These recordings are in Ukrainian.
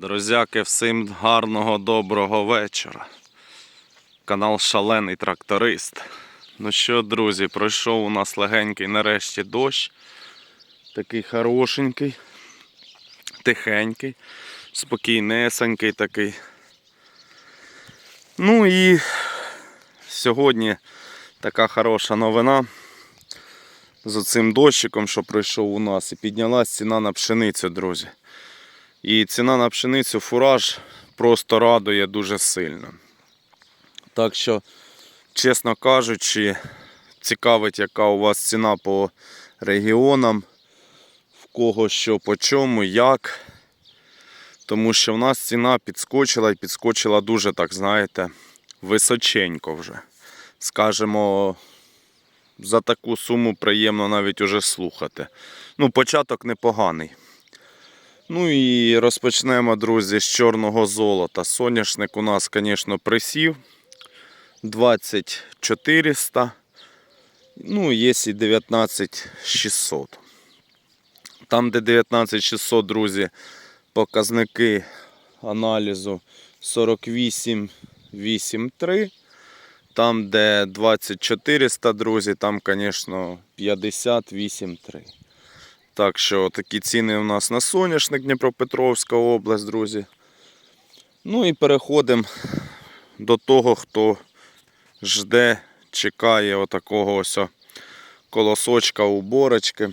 Друзяки, всім гарного доброго вечора. Канал Шалений Тракторист. Ну що, друзі, пройшов у нас легенький нарешті дощ. Такий хорошенький, тихенький, спокійнесенький такий. Ну і сьогодні така хороша новина з оцим дощиком, що пройшов у нас, і піднялась ціна на пшеницю, друзі. І ціна на пшеницю фураж просто радує дуже сильно. Так що, чесно кажучи, цікавить, яка у вас ціна по регіонам, в кого що по чому, як. Тому що в нас ціна підскочила і підскочила дуже, так знаєте, височенько вже. Скажемо, за таку суму приємно навіть уже слухати. Ну, початок непоганий. Ну і розпочнемо, друзі, з чорного золота. Соняшник у нас, звісно, присів 20400. Ну, є і 19600. Там, де 19600, друзі, показники аналізу 48,83. Там, де 2400, друзі, там, звісно, 58,3. Так що такі ціни у нас на соняшник Дніпропетровська область, друзі. Ну і переходимо до того, хто жде, чекає отакого ось колосочка уборочки.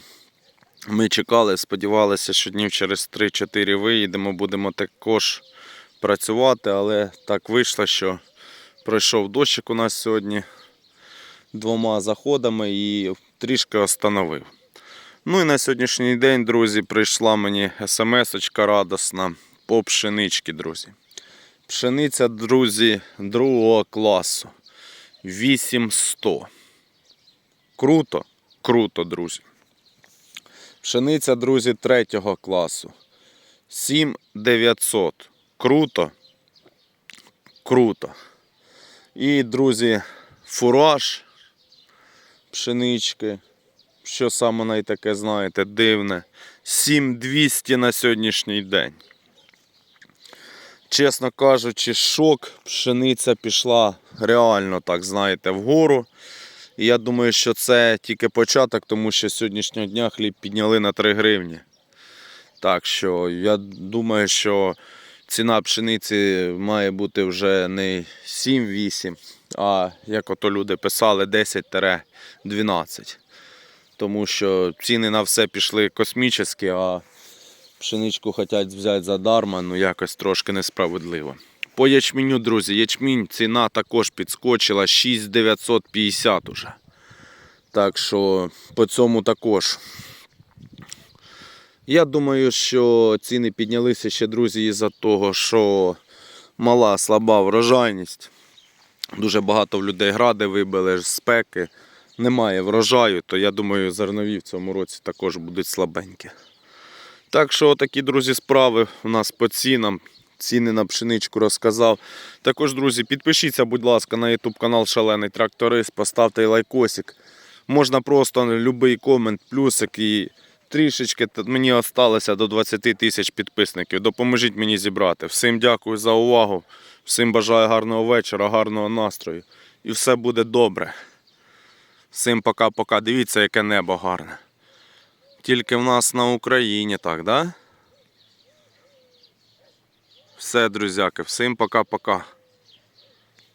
Ми чекали, сподівалися, що днів через 3-4 виїдемо, будемо також працювати, але так вийшло, що пройшов дощик у нас сьогодні двома заходами і трішки остановив. Ну і на сьогоднішній день, друзі, прийшла мені смс-очка радосна по пшенички, друзі. Пшениця, друзі, другого класу. 8100. Круто, круто, друзі. Пшениця, друзі, третього класу. 7900. Круто. Круто. І, друзі, фураж пшенички що саме найтаке, знаєте, дивне. 7200 на сьогоднішній день. Чесно кажучи, шок, пшениця пішла реально, так знаєте, вгору. І я думаю, що це тільки початок, тому що сьогоднішнього дня хліб підняли на 3 гривні. Так що я думаю, що ціна пшениці має бути вже не 7-8, а як ото люди писали, 10-12 тому що ціни на все пішли космічні, а пшеничку хочуть взяти задарма, ну якось трошки несправедливо. По ячменю, друзі, ячмінь ціна також підскочила 6950 уже. Так що по цьому також. Я думаю, що ціни піднялися ще, друзі, із-за того, що мала слаба врожайність. Дуже багато в людей гради вибили, спеки немає врожаю, то я думаю, зернові в цьому році також будуть слабенькі. Так що такі, друзі, справи у нас по цінам. Ціни на пшеничку розказав. Також, друзі, підпишіться, будь ласка, на YouTube канал Шалений Тракторист, поставте лайкосик. Можна просто будь-який комент, плюсик і трішечки мені залишилося до 20 тисяч підписників. Допоможіть мені зібрати. Всім дякую за увагу. Всім бажаю гарного вечора, гарного настрою. І все буде добре. Всім пока-пока. Дивіться, яке небо гарне. Тільки в нас на Україні так, да? Все, друзяки, всім пока-пока.